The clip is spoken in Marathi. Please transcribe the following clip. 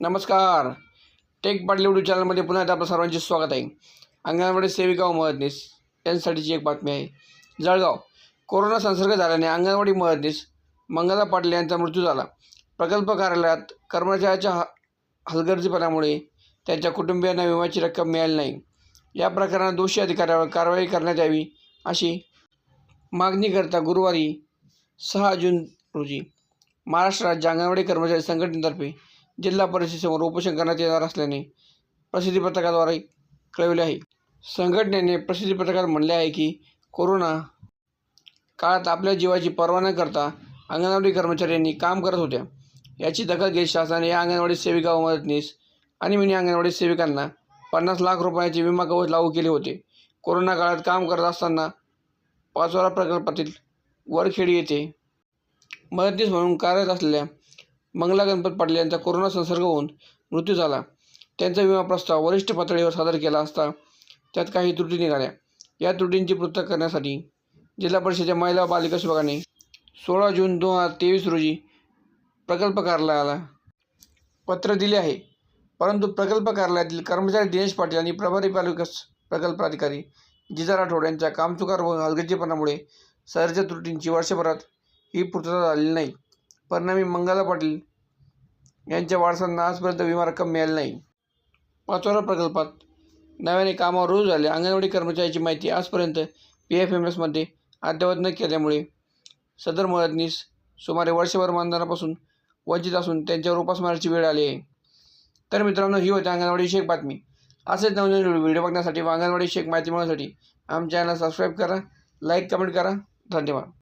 नमस्कार. टेक पाटील चॅनलमध्ये पुन्हा एकदा आपलं सर्वांचे स्वागत आहे. अंगणवाडी सेविका व मदतनीस यांसाठीची एक बातमी आहे. जळगाव. कोरोना संसर्ग झाल्याने अंगणवाडी मदतनीस मंगला पाटील यांचा मृत्यू झाला. प्रकल्प कार्यालयात कर्मचाऱ्याच्या ह हलगर्जीपणामुळे त्यांच्या कुटुंबियांना विम्याची रक्कम मिळाली नाही. या प्रकरणात दोषी अधिकाऱ्यावर कारवाई करण्यात यावी अशी मागणीकरता गुरुवारी सहा जून रोजी महाराष्ट्र राज्य अंगणवाडी कर्मचारी संघटनेतर्फे जिल्हा परिषदेसमोर उपोषण करण्यात येणार असल्याने प्रसिद्धीपत्रकाद्वारे कळविले आहे. संघटनेने प्रसिद्धीपत्रकात म्हणले आहे की कोरोना काळात आपल्या जीवाची पर्वा न करता अंगणवाडी कर्मचाऱ्यांनी काम करत होत्या. याची दखल घेत शासनाने या अंगणवाडी सेविका व मदतनीस आणि मिनी अंगणवाडी सेविकांना पन्नास लाख रुपयाचे विमा कवच लागू केले होते. कोरोना काळात काम करत असताना पाचोरा प्रकल्पातील वरखेडी येथे मदतनीस म्हणून कार्यरत असलेल्या मंगला गणपत पाटील यांचा कोरोना संसर्ग होऊन मृत्यू झाला. त्यांचा विमा प्रस्ताव वरिष्ठ पातळीवर सादर केला असता त्यात काही त्रुटी निघाल्या. या त्रुटींची पूर्तता करण्यासाठी जिल्हा परिषदेच्या महिला व बालिका विभागाने सोळा जून दोन हजार तेवीस रोजी प्रकल्प कार्यालयाला पत्र दिले आहे. परंतु प्रकल्प कार्यालयातील कर्मचारी दिनेश पाटील आणि प्रभारी पालिका प्रकल्प अधिकारी जिजा राठोड यांच्या कामचुकार व हलगर्जीपणामुळे सरच्या त्रुटींची वर्षभरात ही पूर्तता झालेली नाही. परिणामी मंगला पाटील यांच्या वारसांना आजपर्यंत विमा रक्कम मिळाली नाही. पाचोरा प्रकल्पात नव्याने कामावर रुजू झाले. अंगणवाडी कर्मचाऱ्याची माहिती आजपर्यंत पी एफ एम एसमध्ये अद्ययावत न केल्यामुळे सदर मदतनीस सुमारे वर्षभर मानधनापासून वंचित असून त्यांच्यावर उपासमाराची वेळ आली आहे. तर मित्रांनो ही होती अंगणवाडीविषयक बातमी. असेच नवनवीन व्हिडिओ बघण्यासाठी व अंगणवाडीविषयक माहिती मिळवण्यासाठी आमच्या चॅनल सबस्क्राईब करा लाईक कमेंट करा. धन्यवाद.